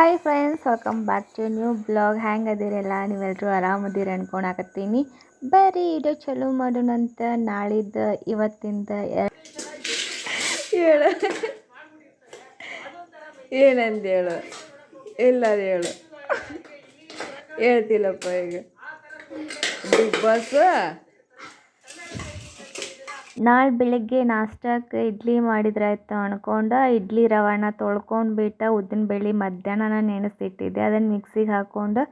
Hi friends welcome back to new blog ಹ್ಯಾಂಗೆ ಅದಿರಲ್ಲ ನೀವೆಲ್ಲರೂ ಆರಾಮದಿರಿ ಅನ್ಕೊಳಕತ್ತೀನಿ ಬರ್ರಿ, ಇದು ಚಲೋ ಮಾಡೋಣಂತ ನಾಳಿದ್ದು, ಇವತ್ತಿಂದ ಹೇಳು. ಏನಂದ ಹೇಳು ಇಲ್ಲ ಹೇಳು. ಹೇಳ್ತಿಲ್ಲಪ್ಪ ಈಗ. Big boss? ನಾಳೆ ಬೆಳಗ್ಗೆ ನಾಷ್ಟಕ್ಕೆ ಇಡ್ಲಿ ಮಾಡಿದ್ರಾಯ್ತು ಅಂದ್ಕೊಂಡು ಇಡ್ಲಿ ರವಾನ ತೊಳ್ಕೊಂಡು ಬಿಟ್ಟು ಉದ್ದಿನ ಬೇಳೆ ಮಧ್ಯಾಹ್ನ ನೆನೆಸಿಟ್ಟಿದ್ದೆ. ಅದನ್ನು ಮಿಕ್ಸಿಗೆ ಹಾಕ್ಕೊಂಡು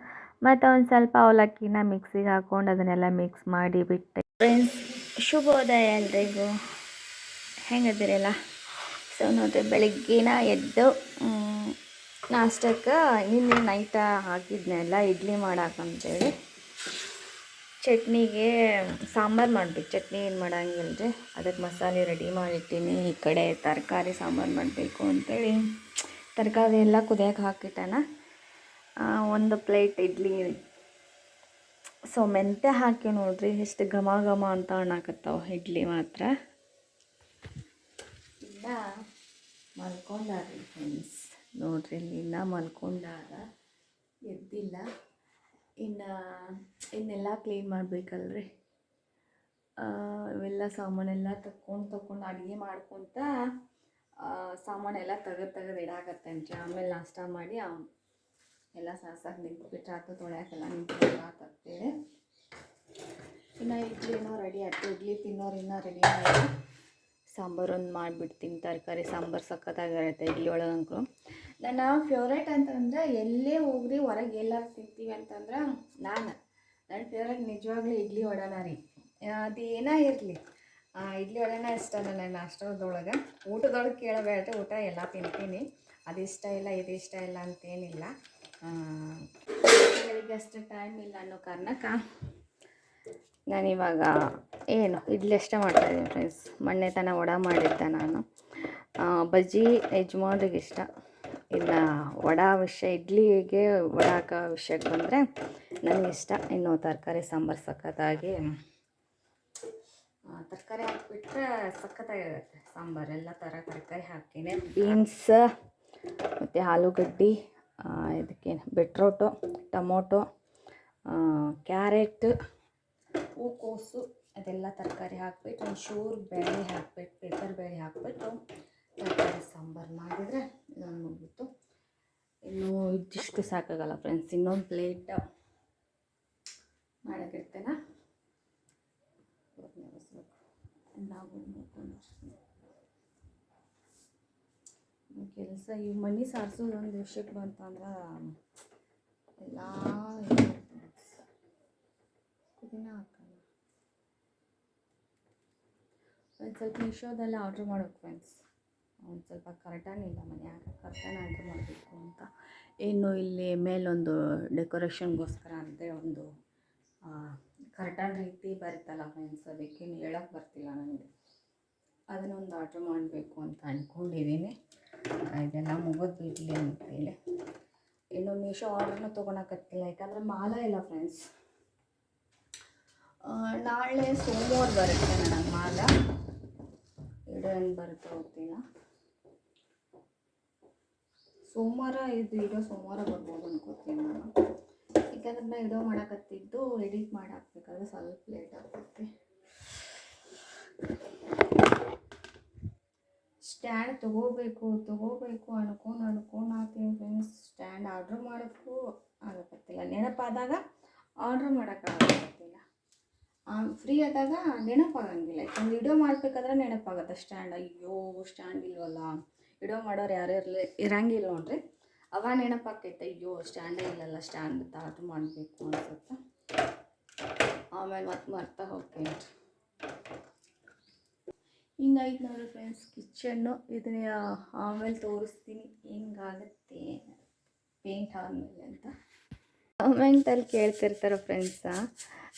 ಮತ್ತು ಒಂದು ಸ್ವಲ್ಪ ಅವಲಕ್ಕಿನ ಮಿಕ್ಸಿಗೆ ಹಾಕ್ಕೊಂಡು ಅದನ್ನೆಲ್ಲ ಮಿಕ್ಸ್ ಮಾಡಿ ಬಿಟ್ಟೆ. ಫ್ರೆಂಡ್ಸ್ ಶುಭೋದಯ ಎಲ್ರಿಗೂ. ಹೆಂಗದಿರಲ್ಲ? ಸೊ ನೋಡಿರಿ, ಬೆಳಗ್ಗಿನ ಎದ್ದು ನಾಷ್ಟಕ್ಕೆ ನಿನ್ನೆ ನೈಟ ಹಾಕಿದ್ನೆಲ್ಲ ಇಡ್ಲಿ ಮಾಡಾಕಂತೇಳಿ ಚಟ್ನಿಗೆ ಸಾಂಬಾರು ಮಾಡಬೇಕು. ಚಟ್ನಿ ಏನು ಮಾಡಂಗಿಲ್ಲ ರೀ ಅದಕ್ಕೆ ಮಸಾಲೆ ರೆಡಿ ಮಾಡಿಟ್ಟಿನಿ. ಈ ಕಡೆ ತರಕಾರಿ ಸಾಂಬಾರು ಮಾಡಬೇಕು ಅಂತೇಳಿ. ತರಕಾರಿ ಎಲ್ಲ ಕುದಿಯಕ್ಕೆ ಹಾಕಿಟ್ಟಣ ಒಂದು ಪ್ಲೇಟ್ ಇಡ್ಲಿ. ಸೊ, ಮೆಂತ್ಯ ಹಾಕಿ ನೋಡ್ರಿ ಎಷ್ಟು ಘಮ ಘಮ ಅಂತ ಅಣ್ಣಾಕತ್ತಾವ ಇಡ್ಲಿ ಮಾತ್ರ. ಇಲ್ಲ ಮಲ್ಕೊಂಡಾರ್ರಿ ಫ್ರೆಂಡ್ಸ್ ನೋಡ್ರಿ ಇಲ್ಲಿ ಇನ್ನ ಮಲ್ಕೊಂಡಾರ. ಎದ್ದಿಲ್ಲ. ಇನ್ನು, ಇನ್ನೆಲ್ಲ ಕ್ಲೀನ್ ಮಾಡಬೇಕಲ್ರಿ. ಇವೆಲ್ಲ ಸಾಮಾನೆಲ್ಲ ತಕ್ಕೊಂಡು ತಕ್ಕೊಂಡು ಅಡುಗೆ ಮಾಡ್ಕೊತ ಸಾಮಾನೆಲ್ಲ ತೆಗೆದು ತೆಗೆದು ಇಡಾಕತ್ತೇನ್ರಿ ಆಮೇಲೆ ನಾಷ್ಟ ಮಾಡಿ ಎಲ್ಲ ಸಾಸಾಗಿ ನಿಂತ್ಬಿಟ್ರೆ ಆತು ತೊಳ್ಯಾಕೆಲ್ಲ ನಿಂತ್ಬಿಟ್ರಾತಂತೇಳಿ ಇನ್ನು ಇಡ್ಲಿನೂ ರೆಡಿ ಆಯ್ತು. ಇಡ್ಲಿ ತಿನ್ನೋರು ಇನ್ನೂ ರೆಡಿ ಮಾಡಿ ಸಾಂಬಾರು ಒಂದು ಮಾಡಿಬಿಡ್ತೀನಿ. ತರಕಾರಿ ಸಾಂಬಾರು ಸಖತ್ತಾಗಿರುತ್ತೆ ಇಡ್ಲಿ ಒಳಗಂಕರು ನನ್ನ ಫೇವ್ರೇಟ್ ಅಂತಂದ್ರೆ ಎಲ್ಲೇ ಹೋಗ್ರಿ, ಹೊರಗೆ ಎಲ್ಲಾರು ತಿಂತೀವಿ ಅಂತಂದ್ರೆ ನಾನು. ನನ್ನ ಫೇವ್ರೇಟ್ ನಿಜವಾಗ್ಲೂ ಇಡ್ಲಿ ವಡಾನ ರೀ. ಅದು ಏನೇ ಇರಲಿ. ಇಡ್ಲಿ ವಡಾನ ಇಷ್ಟ ನನಗೆ ನಾಷ್ಟದೊಳಗೆ ಊಟದೊಳಗೆ ಕೇಳಬೇಡ್ರಿ, ಊಟ ಎಲ್ಲ ತಿಂತೀನಿ. ಅದು ಇಷ್ಟ ಇಲ್ಲ, ಇದು ಇಷ್ಟ ಇಲ್ಲ ಅಂತೇನಿಲ್ಲ. ಅಷ್ಟು ಟೈಮ್ ಇಲ್ಲ ಅನ್ನೋ ಕಾರಣಕ್ಕ ನಾನಿವಾಗ ಏನು, ಇಡ್ಲಿ ಅಷ್ಟೇ ಮಾಡ್ತಾಯಿದ್ದೀನಿ ಫ್ರೆಂಡ್ಸ್ ಮೊನ್ನೆ ತನ ವಡ ಮಾಡಿದ್ದೆ ನಾನು. ಬಜ್ಜಿ ಯಜಮಾನ್ರಿಗೆ ಇಷ್ಟ. ಇನ್ನು ವಡ ವಿಷಯ ಇಡ್ಲಿಗೆ ವಡ ಹಾಕೋ ವಿಷಯಕ್ಕೆ ಬಂದರೆ ನನಗಿಷ್ಟ ಇನ್ನು ತರಕಾರಿ ಸಾಂಬಾರು ಸಖತ್ತಾಗಿ ತರಕಾರಿ ಹಾಕಿಬಿಟ್ರೆ ಸಖತ್ತಾಗಿರುತ್ತೆ ಸಾಂಬಾರು. ಎಲ್ಲ ಥರ ತರಕಾರಿ ಹಾಕ್ತೀನಿ. ಬೀನ್ಸ್ ಮತ್ತು ಆಲೂಗಡ್ಡೆ ಇದಕ್ಕೆ ಬಿಟ್ರೋಟು ಟೊಮೊಟೊ ಕ್ಯಾರೆಟ್ ಹೂಕೋಸು ಅದೆಲ್ಲ ತರಕಾರಿ ಹಾಕ್ಬಿಟ್ಟು ಒಂಚೂರು ಚೂರು ಬೇಳೆ ಹಾಕ್ಬಿಟ್ಟು ಪೇಪರ್ ಬೇಳೆ ಹಾಕ್ಬಿಟ್ಟು ತರಕಾರಿ ಸಾಂಬಾರು ಮಾಡಿದರೆ ಇದೊಂದು ಮುಗಿಬಿಟ್ಟು ಇನ್ನೂ ಇದಿಷ್ಟು ಸಾಕಾಗಲ್ಲ ಫ್ರೆಂಡ್ಸ್ ಇನ್ನೊಂದು ಪ್ಲೇಟ್ ಮಾಡೋಕ್ಕಿರ್ತೇನೆ ನಾವು ಕೆಲಸ, ಈ ಮನೆ ಸಾರಿಸೋದು ಒಂದು ವಿಷಯಕ್ಕೆ ಬಂತಂದ್ರೆ ಎಲ್ಲ ಪುದೀನ ಹಾಕಲ್ಲ ಒಂದು ಸ್ವಲ್ಪ ಮಿಶೋದಲ್ಲಿ ಆರ್ಡ್ರ್ ಮಾಡೋಕೆ ಫ್ರೆಂಡ್ಸ್ ಒಂದು ಸ್ವಲ್ಪ ಕರ್ಟನ್ ಇಲ್ಲ ಮನ್ಯಾಗ ಕರ್ಟನ್ ಆರ್ಡ್ರ್ ಮಾಡಬೇಕು ಅಂತ. ಇನ್ನು ಇಲ್ಲಿ ಮೇಲೊಂದು ಡೆಕೋರೇಷನ್ಗೋಸ್ಕರ ಅಂದರೆ ಒಂದು ಕರ್ಟನ್ ರೀತಿ ಬರುತ್ತಲ್ಲ ಫ್ರೆಂಡ್ಸ್ ಅದಕ್ಕೇನು ಹೇಳೋಕ್ಕೆ ಬರ್ತಿಲ್ಲ ನನಗೆ ಅದನ್ನೊಂದು ಆರ್ಡ್ರ್ ಮಾಡಬೇಕು ಅಂತ ಅಂದ್ಕೊಂಡಿದ್ದೀನಿ ಇದೆಲ್ಲ ಮುಗಿದು ಬಿಡಲಿ ಅಂತೇಳಿ. ಇನ್ನು ಮೀಶೋ ಆರ್ಡ್ರನ್ನ ತೊಗೊಳಕತ್ತಿಲ್ಲ ಯಾಕಂದರೆ ಮಾಲ ಇಲ್ಲ ಫ್ರೆಂಡ್ಸ್ ನಾಳೆ ಸೋಮವಾರ ಬರುತ್ತೆ ನನಗೆ ಮಾಲ. ಇಡೋ ಏನು ಬರುತ್ತೆ ಗೊತ್ತಿಲ್ಲ ಸೋಮವಾರ ಇದು ಇಡೋ ಸೋಮವಾರ ಬರ್ಬೋದು ಅನ್ಕೋತೀನಿ ನಾನು. ಯಾಕಂದ್ರೆ ನಾ ಇಡೋ ಮಾಡಕತ್ತಿದ್ದು ಎಡಿಟ್ ಮಾಡಿ ಹಾಕ್ಬೇಕಾದ್ರೆ ಸ್ವಲ್ಪ ಲೇಟ್ ಆಗ್ತೈತೆ. ಸ್ಟ್ಯಾಂಡ್ ತೊಗೋಬೇಕು ತೊಗೋಬೇಕು ಅನ್ಕೊಂಡು ಅನ್ಕೊಂಡು ಹಾಕ್ತೀನಿ ಫ್ರೆಂಡ್ಸ್ ಸ್ಟ್ಯಾಂಡ್ ಆರ್ಡ್ರ್ ಮಾಡೋಕ್ಕೂ ಆಗಕತ್ತಿಲ್ಲ. ನೆನಪಾದಾಗ ಆರ್ಡ್ರ್ ಮಾಡೋಕ್ಕಾಗತ್ತಿಲ್ಲ ಫ್ರೀ ಆದಾಗ ನೆನಪಾಗಂಗಿಲ್ಲ ಯಾಕಂದ್ರೆ ವಿಡಿಯೋ ಮಾಡಬೇಕಾದ್ರೆ ನೆನಪಾಗತ್ತೆ ಸ್ಟ್ಯಾಂಡ್ ಅಯ್ಯೋ ಸ್ಟ್ಯಾಂಡ್ ಇಲ್ವಲ್ಲ. ವಿಡಿಯೋ ಮಾಡೋರು ಯಾರು ಇರಲಿ, ಇರಂಗಿಲ್ಲ ನೋಡ್ರಿ. ಅವಾಗ ನೆನಪಾಕೈತೆ ಅಯ್ಯೋ ಸ್ಟ್ಯಾಂಡೇ ಇಲ್ಲಲ್ಲ ಸ್ಟ್ಯಾಂಡ್ ತಾಟು ಮಾಡಬೇಕು, ಅನ್ಸುತ್ತೆ. ಆಮೇಲೆ ಮತ್ತೆ ಮರ್ತಾ ಹೋಗ್ತೀನಿ ಹಿಂಗಾಯ್ತು ನೋಡ್ರಿ ಫ್ರೆಂಡ್ಸ್ ಕಿಚನ್ನು ಇದನ್ನ, ಆಮೇಲೆ ತೋರಿಸ್ತೀನಿ. ಹೆಂಗಾಗುತ್ತೆ ಪೇಂಟ್ ಆದಮೇಲೆ ಅಂತ. ಕಮೆಂಟಲ್ಲಿ ಕೇಳ್ತಿರ್ತಾರೆ ಫ್ರೆಂಡ್ಸ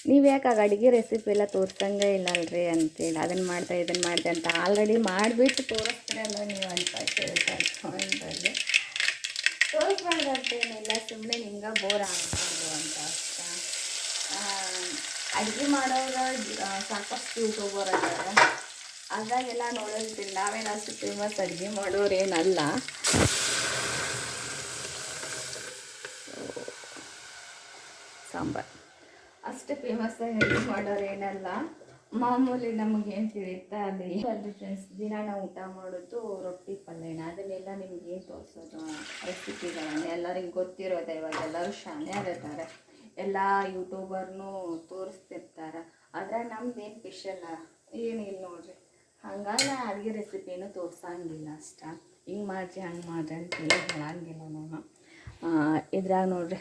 ನೀವು ಯಾಕೆ ಆಗ ಅಡುಗೆ ರೆಸಿಪಿ ಎಲ್ಲ ತೋರ್ಸಂಗೆ ಇಲ್ಲ ಅಲ್ರಿ ಅಂತೇಳಿ ಅದನ್ನು ಮಾಡ್ದೆ ಇದನ್ನು ಮಾಡಿದೆ ಅಂತ ಆಲ್ರೆಡಿ ಮಾಡಿಬಿಟ್ಟು ತೋರಿಸ್ತೀರಲ್ಲ ನೀವು ಅಂತ ಕೇಳ್ತಾರೆ ಕಮೆಂಟಲ್ಲಿ ತೋರಿಸ್ಬಾರ್ದು ಸುಮ್ಮನೆ ಹಿಂಗೆ ಬೋರ್ ಆಗ್ಬೋದು ಅಂತ ಅಷ್ಟ ಅಡುಗೆ ಮಾಡೋರು ಸಾಕಷ್ಟು ಯೂಟ್ಯೂಬರ್ ಅಂತಾರೆ ಅದಾಗೆಲ್ಲ ನೋಡೋದಿಲ್ಲ ನಾವೇನು ಅಷ್ಟು ಫೇಮಸ್ ಅಡುಗೆ ಮಾಡೋರು ಸಾಂಬಾರು. ಅಷ್ಟು ಫೇಮಸ್ ಆಗಿ ಮಾಡೋರು ಏನಲ್ಲ, ಮಾಮೂಲಿ ನಮಗೆ ಏನು ತಿಳಿಯುತ್ತೆ ಅದೇ ಫ್ರೆಂಡ್ಸ್ ದಿನ ನಾವು ಊಟ ಮಾಡೋದು ರೊಟ್ಟಿ ಪಲ್ಯನ. ಅದನ್ನೆಲ್ಲ ನಿಮ್ಗೆ ಏನು ತೋರಿಸೋದು? ರೆಸಿಪಿಗಳನ್ನು ಎಲ್ಲರಿಗೆ ಗೊತ್ತಿರೋದೆ ಇವಾಗ ಎಲ್ಲರೂ ಶಾಣೆ ಆಗಿರ್ತಾರೆ ಎಲ್ಲ ಯೂಟ್ಯೂಬರ್ನೂ ತೋರಿಸ್ತಿರ್ತಾರೆ. ಆದರೆ ನಮ್ದು ಏನು ಸ್ಪೆಷಲ್ ಏನಿಲ್ಲ ನೋಡ್ರಿ. ಹಂಗಾಗಿ ಅಡುಗೆ ರೆಸಿಪಿನೂ ತೋರ್ಸಂಗಿಲ್ಲ ಅಷ್ಟ. ಹಿಂಗೆ ಮಾಡ್ರಿ, ಹಂಗೆ ಮಾಡ್ರಿ ಅಂತ ಹೇಳಿ ಹೇಳಂಗಿಲ್ಲ ನಾನು. ಇದ್ರಾಗ ನೋಡ್ರಿ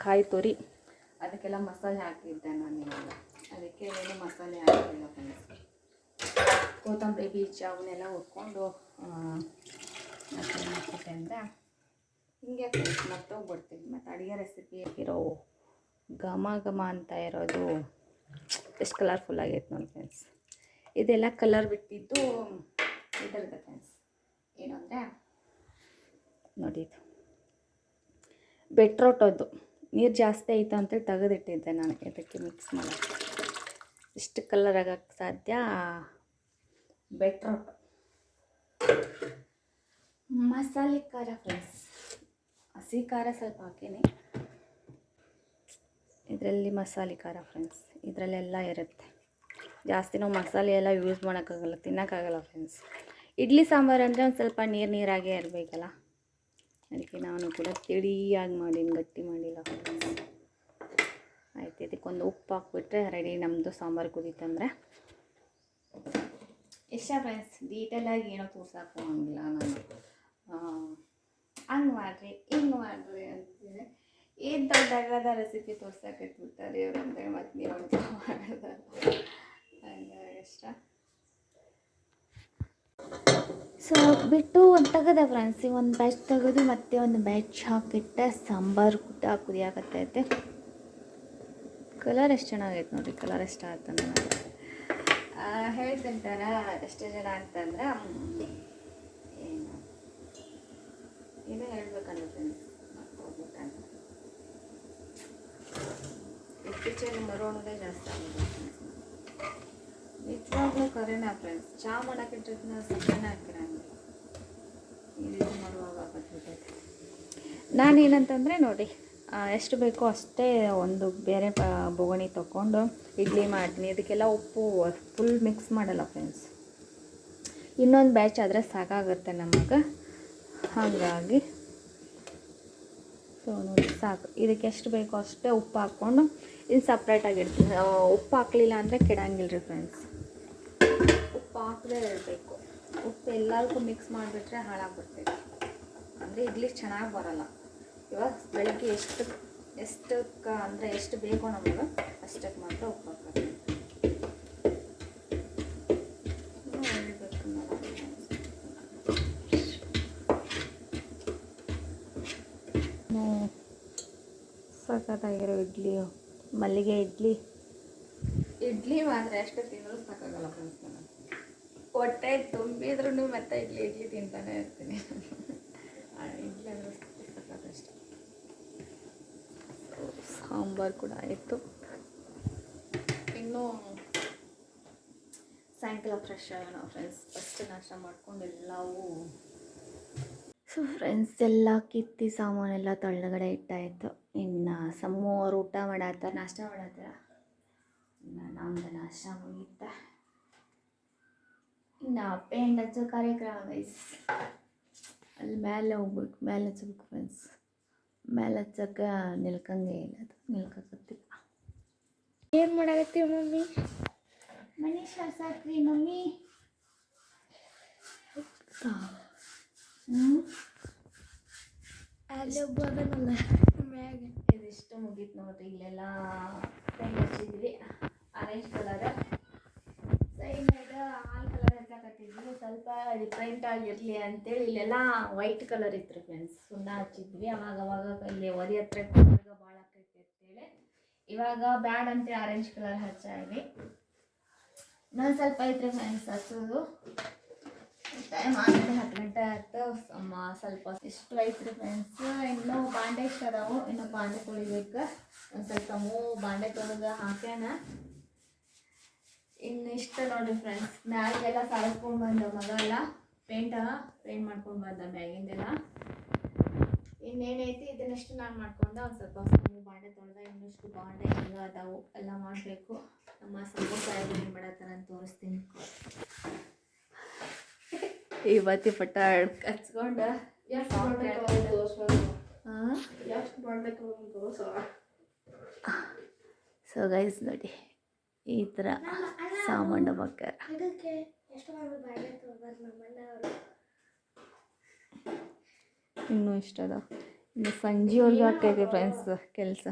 ಕಾಯಿ ತುರಿ, ಅದಕ್ಕೆಲ್ಲ ಮಸಾಲೆ ಹಾಕಿದ್ದೆ ನಾನು ಇವಾಗ. ಅದಕ್ಕೆ ಏನು ಮಸಾಲೆ ಹಾಕಿಲ್ಲ ಫ್ರೆಂಡ್ಸ್ ಕೊತ್ತಂಬರಿ ಬೀಜ ಅವನ್ನೆಲ್ಲ ಹುರ್ಕೊಂಡು ಮತ್ತೆ ಅಂದರೆ ಹಿಂಗೆ ಫ್ರೆಂಡ್ಸ್ ಮರ್ತೋಗ್ಬಿಡ್ತೀನಿ ಮತ್ತು ಅಡುಗೆ ರೆಸಿಪಿ ಇರೋ ಘಮ ಘಮ ಅಂತ ಇರೋದು ಎಷ್ಟು ಕಲರ್ಫುಲ್ ಆಗೈತೆ ನೋಡಿ ಫ್ರೆಂಡ್ಸ್ ಇದೆಲ್ಲ ಕಲರ್ ಬಿಟ್ಟಿದ್ದು ಇದರದ್ದು ಫ್ರೆಂಡ್ಸ್ ಏನು ಅಂದರೆ ನೋಡಿ ಬೆಟ್ರೋಟೋದು ನೀರು ಜಾಸ್ತಿ ಆಯಿತು ಅಂತೇಳಿ ತೆಗೆದಿಟ್ಟಿದ್ದೆ ನಾನು ಇದಕ್ಕೆ ಮಿಕ್ಸ್ ಮಾಡಿ ಇಷ್ಟು ಕಲರ್ ಆಗೋಕ್ಕೆ ಸಾಧ್ಯ? ಬೆಟ್ರೋಟ್. ಮಸಾಲೆ ಖಾರ ಫ್ರೆಂಡ್ಸ್ ಹಸಿ ಖಾರ ಸ್ವಲ್ಪ ಹಾಕೀನಿ. ಇದರಲ್ಲಿ ಮಸಾಲೆ ಖಾರ ಫ್ರೆಂಡ್ಸ್ ಇದರಲ್ಲೆಲ್ಲ ಇರುತ್ತೆ. ಜಾಸ್ತಿ ನಾವು ಮಸಾಲೆ ಎಲ್ಲ ಯೂಸ್ ಮಾಡೋಕ್ಕಾಗಲ್ಲ, ತಿನ್ನೋಕ್ಕಾಗಲ್ಲ ಫ್ರೆಂಡ್ಸ್ ಇಡ್ಲಿ ಸಾಂಬಾರು ಅಂದರೆ ಒಂದು ಸ್ವಲ್ಪ ನೀರು ನೀರಾಗೇ ಇರಬೇಕಲ್ಲ? ಅದಕ್ಕೆ ನಾನು ಕೂಡ ತಿಳಿಯಾಗಿ ಮಾಡೀನಿ, ಗಟ್ಟಿ ಮಾಡಿಲ್ಲ. ಆಯ್ತು ಇದಕ್ಕೊಂದು ಉಪ್ಪು ಹಾಕ್ಬಿಟ್ರೆ ರೆಡಿ ನಮ್ಮದು ಸಾಂಬಾರು ಕುದೀತಂದ್ರೆ ಇಷ್ಟ ಫ್ರೆಂಡ್ಸ್ ಡೀಟೇಲಾಗಿ ಏನೋ ತೋರ್ಸಕ್ಕೆ ಹೋಗಂಗಿಲ್ಲ ನಾನು. ಹಂಗೆ ಮಾಡ್ರಿ, ಹಿಂಗೆ ಮಾಡ್ರಿ ಅಂತಿದೆ ಏನು ದೊಡ್ಡಾಗದ ರೆಸಿಪಿ ತೋರ್ಸಕ್ಕೆ ಬಿಡ್ತಾರೆ ಇವ್ರು ಅಂತೇಳಿ ಮತ್ತೆ ನೀವು ಮಾಡೋದು ಇಷ್ಟ ಸೊ ಬಿಟ್ಟು ಒಂದು ತೆಗೆದೆ ಫ್ರೆಂಡ್ಸ್ ಒಂದು ಬ್ಯಾಚ್ ತೆಗೆದು ಮತ್ತೆ ಒಂದು ಬ್ಯಾಚ್ ಹಾಕಿಟ್ಟೆ ಸಾಂಬಾರು ಕುಟ್ಟ ಕುದಿಯಾಕತ್ತೈತೆ ಕಲರ್ ಎಷ್ಟು ಚೆನ್ನಾಗೈತೆ ನೋಡಿರಿ ಕಲರ್ ಎಷ್ಟು ಆಯ್ತು ನನಗೆ ಹೇಳ್ತಿರ್ತಾರ ಎಷ್ಟು ಜನ ಅಂತಂದ್ರೆ ಏನು? ಇದು ಹೇಳ್ಬೇಕಂದ್ರೆ ಇತ್ತೀಚೆಗೆ ಮರೋಣದೇ ಜಾಸ್ತಿ. ನಿಜವಾಗ್ಲೂ ಕರೆನಾ ಫ್ರೆಂಡ್ಸ್ ಚಾ ಮಾಡೋಕ್ಕಿಟ್ಟಿದ್ನ ಸಕ್ಕರೆ ಹಾಕಿರಂಗಿಲ್ಲ ಈ ರೀತಿ ಮಾಡುವಾಗ ಆಗತ್ತೆ ನಾನು ಏನಂತಂದರೆ ನೋಡಿ ಎಷ್ಟು ಬೇಕೋ ಅಷ್ಟೇ ಒಂದು ಬೇರೆ ಬೊಗಣಿ ತೊಗೊಂಡು ಇಡ್ಲಿ ಮಾಡ್ತೀನಿ. ಇದಕ್ಕೆಲ್ಲ ಉಪ್ಪು ಫುಲ್ ಮಿಕ್ಸ್ ಮಾಡಲ್ಲ ಫ್ರೆಂಡ್ಸ್ ಇನ್ನೊಂದು ಬ್ಯಾಚ್ ಆದರೆ ಸಾಕಾಗುತ್ತೆ ನಮಗೆ. ಹಾಗಾಗಿ ಸೊ ನೋಡಿ, ಸಾಕು. ಇದಕ್ಕೆ ಎಷ್ಟು ಬೇಕೋ ಅಷ್ಟೇ ಉಪ್ಪು ಹಾಕ್ಕೊಂಡು ಇದು ಸಪ್ರೇಟಾಗಿ ಇಡ್ತೀನಿ. ಉಪ್ಪು ಹಾಕಲಿಲ್ಲ ಅಂದರೆ ಕೆಡಂಗಿಲ್ಲ ರೀ ಫ್ರೆಂಡ್ಸ್ ಹಾಕದೇ ಇರಬೇಕು. ಉಪ್ಪು ಎಲ್ಲರಿಗೂ ಮಿಕ್ಸ್ ಮಾಡಿಬಿಟ್ರೆ ಹಾಳಾಗ್ಬಿಡ್ತೈತೆ. ಅಂದರೆ ಇಡ್ಲಿ ಚೆನ್ನಾಗಿ ಬರಲ್ಲ. ಇವಾಗ ಬೆಳಗ್ಗೆ ಎಷ್ಟು ಎಷ್ಟಕ್ಕೆ ಅಂದರೆ ಎಷ್ಟು ಬೇಕೋ ನಮಗೆ ಅಷ್ಟಕ್ಕೆ ಮಾತ್ರ ಉಪ್ಪು ಹಾಕಬೇಕು. ಸಖತ್ತಾಗಿರೋ ಇಡ್ಲಿ ಮಲ್ಲಿಗೆ ಇಡ್ಲಿ. ಇಡ್ಲಿ ಮಾತ್ರ ಎಷ್ಟು ತಿಂದರೂ ಸಾಕಾಗಲ್ಲ ಫ್ರೆಂಡ್ಸ್ ಹೊಟ್ಟೆ ತುಂಬಿದ್ರೂ ಮತ್ತೆ ಇಡ್ಲಿ ಇಡ್ಲಿ ತಿಂತಾನೆ ಇರ್ತೀನಿ. ಇಡ್ಲಿ ಅಂದರೆ ಸಖತ್ ಇಷ್ಟ ಸಾಂಬಾರು ಕೂಡ ಆಯಿತು. ಇನ್ನು ಸಾಯಂಕಾಲ ಫ್ರೆಶ್ ಆಗೋಣ ಫ್ರೆಂಡ್ಸ್ ಫಸ್ಟ್ ನಾಷ್ಟ ಮಾಡ್ಕೊಂಡು ಎಲ್ಲವೂ ಸೊ ಫ್ರೆಂಡ್ಸ್ ಎಲ್ಲ ಕಿತ್ತಿ ಸಾಮಾನೆಲ್ಲ ತಳ್ಳಗಡೆ ಇಟ್ಟಾಯಿತು ಇನ್ನು ಸಮ್ಮೋರು ಊಟ ಮಾಡತ್ತಾರ? ನಾಷ್ಟ ಮಾಡತ್ತಾರ? ನಮ್ದು ನಾಷ್ಟ ಮುಗೀತ. ಇನ್ನು ಎಂಡ್ ಹಚ್ಚೋ ಕಾರ್ಯಕ್ರಮ ಗೈಸ್ ಅಲ್ಲಿ ಮೇಲೆ ಹೋಗ್ಬೇಕು ಮೇಲೆ ಹಚ್ಬೇಕು ಫ್ರೆಂಡ್ಸ್ ಮೇಲೆ ಹಚ್ಚಕ್ಕೆ ನಿಲ್ಕಂಗೆ ಇಲ್ಲ ಅದು ನಿಲ್ಕತ್ತಿಲ್ಲ ಏನು ಮಾಡಾಕತ್ತೀವಿ ಮಮ್ಮಿ? ಮನೆ ಶಾಸಾಕ್ರಿ ಮಮ್ಮಿ. ಅಲ್ಲಿ ಒಬ್ಬ ಅದನಲ್ಲ ಮ್ಯಾಗ. ಇದಿಷ್ಟು ಮುಗೀತು ನೋಡಿ ಇಲ್ಲೆಲ್ಲ ಫ್ರೆಂಡ್ ಹಚ್ಚಿದ್ವಿ. ಆರೆಂಜ್ ಕಲರ್ ಸೈಡ್ನಾಗ ಹಾಲ್ ಹಚ್ಚಾಕತ್ತಿದ್ವಿ ಸ್ವಲ್ಪ ಡಿಫ್ರೆಂಟ್ ಆಗಿರಲಿ ಅಂತೇಳಿ ಇಲ್ಲೆಲ್ಲ ವೈಟ್ ಕಲರ್ ಇತ್ತು ಫ್ರೆಂಡ್ಸ್ ಸುಣ್ಣ ಹಚ್ಚಿದ್ವಿ. ಅವಾಗ ಅವಾಗ ಇಲ್ಲಿ ಒದಿ ಹತ್ರ ಭಾಳ ಆಕೈತಿ ಅಂತೇಳಿ. ಇವಾಗ ಬ್ಯಾಡ್ ಅಂತ ಆರೆಂಜ್ ಕಲರ್ ಹಚ್ಚಾವಿ ಇನ್ನೊಂದು ಸ್ವಲ್ಪ ಐತ್ರಿ ಫ್ರೆಂಡ್ಸ್ ಹಚ್ಚೋದು. ಟೈಮ್ ಆಗಿದೆ ಹತ್ತು ಗಂಟೆ ಆಯ್ತು. ಸ್ವಲ್ಪ ಇಷ್ಟು ಐತ್ರಿ ಫ್ರೆಂಡ್ಸ್ ಇನ್ನೂ ಬಾಂಡೆ ಇಷ್ಟು ಅದಾವು. ಇನ್ನು ಬಾಂಡೆ ತೊಳಿಬೇಕು. ಒಂದು ಸ್ವಲ್ಪ ಮೂ ಬಾಂಡೆ ತೊಳೆದು ಹಾಕ್ಯಾನ. ಇನ್ನು ನೋಡಿ ಫ್ರೆಂಡ್ಸ್ ಮ್ಯಾಗೆಲ್ಲ ಸಾರಿಸ್ಕೊಂಡು ಬಂದ ಮಗ ಎಲ್ಲ. ಪೇಂಟ ಪೇಂಟ್ ಮಾಡ್ಕೊಂಡು ಬಂದ ಮ್ಯಾಗಿಂದೆಲ್ಲ. ಇನ್ನು ಇನ್ನೇನೈತಿ? ಇದನ್ನಷ್ಟು ನಾನು ಮಾಡ್ಕೊಂಡೆ ಒಂದು ಸ್ವಲ್ಪ ಹೊಸ ಬಾಂಡೆ ತೊಳೆದ ಇನ್ನಷ್ಟು ಬಾಂಡೆ ಹೆಂಗ ಅದಾವು. ಎಲ್ಲ ಮಾಡಬೇಕು. ನಮ್ಮ ಸಮೋಸ ಏನು ಮಾಡತ್ತಾರ ಅಂತ ತೋರಿಸ್ತೀನಿ. ಇವತ್ತಿ ಪಟ್ಟ ಹಚ್ಕೊಂಡು ಹಾಂ ಸೊ ಗೈಸ್ ನೋಡಿ ಈ ಥರ ನಮ್ಮನ್ನ ಅವರು. ಇನ್ನೂ ಇಷ್ಟ ಅದ ಇನ್ನು ಸಂಜೆವರೆಗೂ ಆಗ್ತೈತೆ ಫ್ರೆಂಡ್ಸ್ ಕೆಲಸ.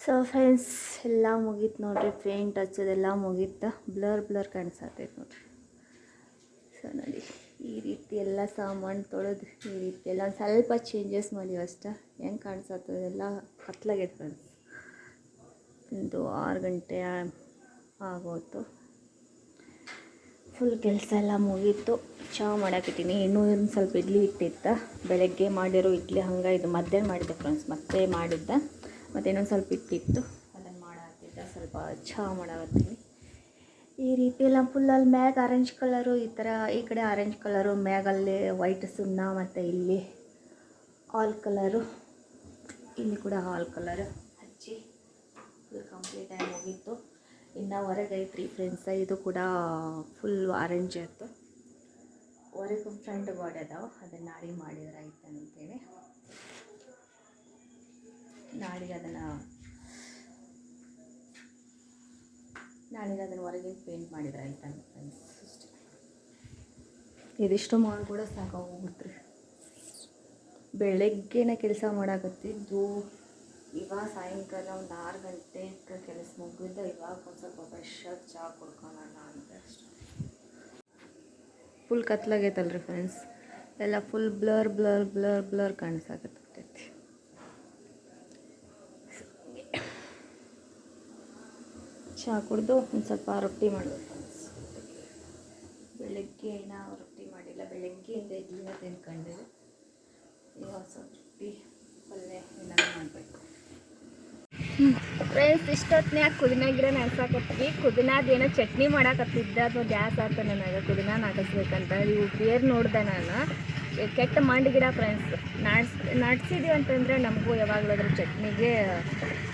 ಸೊ ಫ್ರೆಂಡ್ಸ್ ಎಲ್ಲ ಮುಗೀತು ನೋಡ್ರಿ. ಪೇಂಟ್ ಹಚ್ಚೋದೆಲ್ಲ ಮುಗೀತು. ಬ್ಲರ್ ಬ್ಲರ್ ಕಾಣಿಸತ್ತೈತೆ ನೋಡ್ರಿ. ಸೊ ನೋಡಿ ಈ ರೀತಿ ಎಲ್ಲ ಸಾಮಾನು ತೊಳೆದು ಈ ರೀತಿ ಎಲ್ಲ ಒಂದು ಸ್ವಲ್ಪ ಚೇಂಜಸ್ ಮಾಡಿವಷ್ಟ ಅಷ್ಟೇ. ಹೆಂಗೆ ಕಾಣಿಸತ್ತದ ಎಲ್ಲ ಕತ್ಲಾಗೈತೆ ಫ್ರೆಂಡ್ಸ್ ಒಂದು ಆರು ಗಂಟೆ ಆಗೋಯ್ತು. ಫುಲ್ ಕೆಲಸ ಎಲ್ಲ ಮುಗೀತು. ಚಹಾ ಮಾಡಾಕಿಟ್ಟಿನಿ ಇನ್ನೂ ಒಂದು ಸ್ವಲ್ಪ ಇಡ್ಲಿ ಇಟ್ಟಿತ್ತ ಬೆಳಗ್ಗೆ ಮಾಡಿರೋ ಇಡ್ಲಿ ಹಂಗೆ ಇದು ಮಧ್ಯಾಹ್ನ ಮಾಡಿದ್ದೆ ಫ್ರೆಂಡ್ಸ್ ಮತ್ತೆ ಮಾಡಿದ್ದೆ. ಮತ್ತು ಇನ್ನೊಂದು ಸ್ವಲ್ಪ ಇಟ್ಟಿತ್ತು ಅದನ್ನು ಮಾಡಾಕಿದ್ದೆ ಸ್ವಲ್ಪ ಚಹಾ ಮಾಡಾಕತ್ತೀನಿ. ಈ ರೀತಿ ಎಲ್ಲ ಫುಲ್ಲಲ್ಲಿ ಮ್ಯಾಗ್ ಆರೆಂಜ್ ಕಲರು ಈ ಥರ ಈ ಕಡೆ ಆರೆಂಜ್ ಕಲರು ಮ್ಯಾಗಲ್ಲಿ ವೈಟ್ ಸುಣ್ಣ ಮತ್ತು ಇಲ್ಲಿ ಆಲ್ ಕಲರು ಇಲ್ಲಿ ಕೂಡ ಆಲ್ ಕಲರ್ ಕಂಪ್ಲೀಟ್ ಆಗಿ ಹೋಗಿತ್ತು ಇನ್ನು ಹೊರಗೈತ್ರಿ ಫ್ರೆಂಡ್ಸ ಇದು ಕೂಡ ಫುಲ್ ಆರೆಂಜ್ ಇತ್ತು. ಹೊರಗೆ ಫ್ರಂಟ್ ಗಾಡಿ ಅದಾವ, ಅದನ್ನು ನಾಡಿ ಮಾಡಿದ್ರಾಯ್ತು ಅಂತೇಳಿ. ನಾಳೆಗೆ ಅದನ್ನು ನಾಳೆಗೆ ಅದನ್ನು ಹೊರಗೆ ಪೇಂಟ್ ಮಾಡಿದ್ರೆ ಆಯ್ತು ಅಂತ ಫ್ರೆಂಡ್ಸ್ ಇದಿಷ್ಟು ಮಾಡಿ ಕೂಡ ಸಾಕಾಗೋಗುತ್ತೆ ಬೆಳಗ್ಗೆನೇ ಕೆಲಸ ಮಾಡಾಕತ್ತಿದ್ದು ಇವಾಗ ಸಾಯಂಕಾಲ ಒಂದು ಆರು ಗಂಟೆಗೆ ಕೆಲಸ ಮುಗಿದ ಇವಾಗ ಒಂದು ಸ್ವಲ್ಪ ಫ್ರೆಶ್ ಆಗಿ ಚಹಾ ಕುಡ್ಕೊಳ್ಳೋಣ ಅಂತ ಅಷ್ಟೇ. ಫುಲ್ ಕತ್ಲಾಗೈತಲ್ರಿ ಫ್ರೆಂಡ್ಸ್ ಎಲ್ಲ full blur blur blur blur ಕಾಣಿಸಾಕತ್ತೈತಿ. ಚಾ ಕುಡ್ದು ಒಂದು ಸ್ವಲ್ಪ ರೊಟ್ಟಿ ಮಾಡಬೇಕು ಫ್ರೆಂಡ್ಸ್ ಬೆಳಗ್ಗೆ ಏನೋ ರೊಟ್ಟಿ ಮಾಡಿಲ್ಲ. ಬೆಳಗ್ಗೆಯಿಂದ ಇಡ್ಲಿನ ತಿನ್ಕೊಂಡಿದ್ದೆ ಈಗ ಒಂದು ಸ್ವಲ್ಪ ರೊಟ್ಟಿ ಪಲ್ಯ ಏನಾದ್ರು ಮಾಡಬೇಕು. ಫ್ರೆಂಡ್ಸ್ ಇಷ್ಟೊತ್ತಿನಾಗ ಕುದಿನ ಗಿರ ನೆನ್ಸಾಕತ್ತೀವಿ. ಕುದಿನಾದ ಏನೋ ಚಟ್ನಿ ಮಾಡಾಕತ್ತಿದ್ದೆ ಅದು ಗ್ಯಾಸ್ ಆತ ನನಗೆ. ಕುದಿನ ನಾಟಿಸ್ಬೇಕಂತ. ಇವು ಬೇರ್ ನೋಡಿದೆ ನಾನು. ಕೆಟ್ಟ ಮಂಡಿ ಗಿಡ ಫ್ರೆಂಡ್ಸ್ ನಾಡ್ಸ್ ನಡ್ಸಿದೀವಿ ಅಂತಂದರೆ ನಮಗೂ ಯಾವಾಗಲಾದ್ರೂ ಚಟ್ನಿಗೆ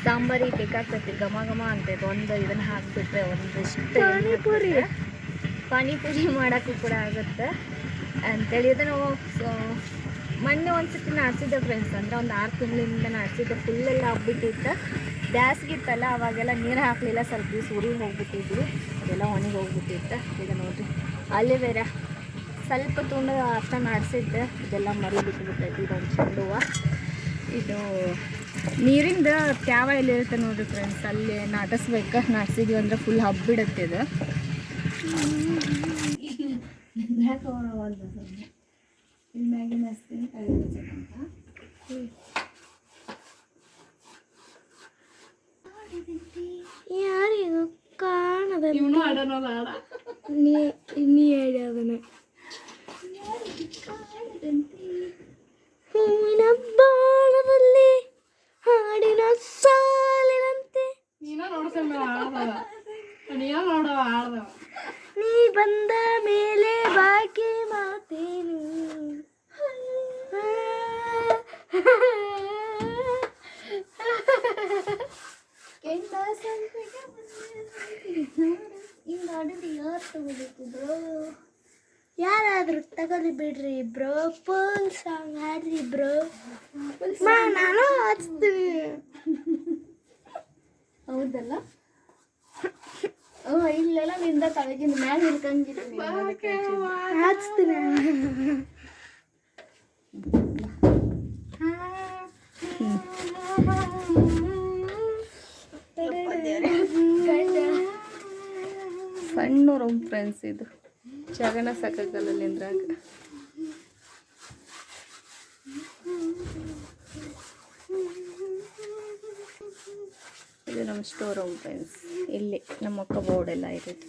ಸಾಂಬಾರಿ ಬೇಕಾಗ್ತೈತಿ. ಘಮ ಘಮ ಅಂತೈತೆ ಒಂದು ಇದನ್ನು ಹಾಕ್ಬಿಟ್ರೆ ಒಂದಿಷ್ಟು ಪಾನಿಪುರಿ. ಪಾನಿಪುರಿ ಮಾಡೋಕ್ಕೂ ಕೂಡ ಆಗುತ್ತೆ. ಅಂತೇಳಿ ಅದನ್ನು ಸೊ ಒಂದು ಸತಿ ನಾಡ್ಸಿದ್ದೆ ಫ್ರೆಂಡ್ಸ್ ಅಂದರೆ ಒಂದು ಆರು ತಿಂಗಳಿಂದ ನಾಡ್ಸಿದ್ದೆ ಫುಲ್ಲೆಲ್ಲ ಆಗ್ಬಿಟ್ಟಿತ್ತು ಬ್ಯಾಸ್ಗಿತ್ತಲ್ಲ ಅವಾಗೆಲ್ಲ ನೀರು ಹಾಕಲಿಲ್ಲ, ಸ್ವಲ್ಪ ದಿವಸ ಊರಿಗೆ ಹೋಗ್ಬಿಟ್ಟಿದ್ರು ಅದೆಲ್ಲ ಒಣಗಿ ಹೋಗ್ಬಿಟ್ಟಿತ್ತು. ಈಗ ನೋಡಿರಿ, ಅಲ್ಲಿ ಬೇರೆ ಸ್ವಲ್ಪ ತುಂಡು ಅಷ್ಟ ನಾಡ್ಸಿದ್ದೆ ಇದೆಲ್ಲ ಮರಿ ಬಿಟ್ಟುಬಿಟ್ಟೈತಿ ಇದೊಂದು ಚೆಂಡು ಹೂವು. ಇದು ನೀರಿಂದ ತ್ಯಾವ ಎಲ್ಲಿರುತ್ತೆ ನೋಡ್ರಿ ಫ್ರೆಂಡ್ಸ್ ಅಲ್ಲಿ ನಾಟಿಸ್ಬೇಕು. ನಾಟಿಸಿದ್ವಿ ಅಂದ್ರೆ ಫುಲ್ ಹಬ್ಬಿಡುತ್ತೆ ಇದು. ಇಲ್ಲಿ ಮ್ಯಾಗಿನ ಅಂತ. ಯಾರಿಗೂ ಕಾಣದ ನೀ ನೀ ಹೇಳಿ ಅದನ್ನ ಹೂವಿನ ಬಾಣದಲ್ಲಿ ಹಾಡಿನ ಸಾಲಿನಂತೆ ನೀ ಬಂದ ಮೇಲೆ ಬಾಕಿ ಮಾತೇನು ಯಾರಾದ್ರೂ ತಗೊಳ್ಳಿ ಬಿಡ್ರಿ ಬ್ರೋ. ಫುಲ್ ಸಾಂಗ್ ಹಾಡ್ರಿ ಬ್ರೋ. ನಾನು ಹಚ್ತೀನಿ ಹೌದಲ್ಲ? ಓ ಇಲ್ಲೆಲ್ಲ ನಿಂದ ತಳಗಿನ ಮ್ಯಾಲ ಹಿಡ್ಕಂಗಿದ್ದೀನಿ ಹಚ್ತೀನಿ ಸಣ್ಣ ರೂಮ್ ಫ್ರೆಂಡ್ಸ್ ಇದು ಜಗನ ಸಾಕಾಗಲ್ಲ ನಿಂದ್ರಾಗ. ಇದು ನಮ್ಮ ಸ್ಟೋರ್ ರೂಮ್ ಫ್ರೆಂಡ್ಸ್ ಇಲ್ಲಿ ನಮ್ಮ ಅಕ್ಕ ಬೋರ್ಡ್ ಎಲ್ಲ ಇರುತ್ತೆ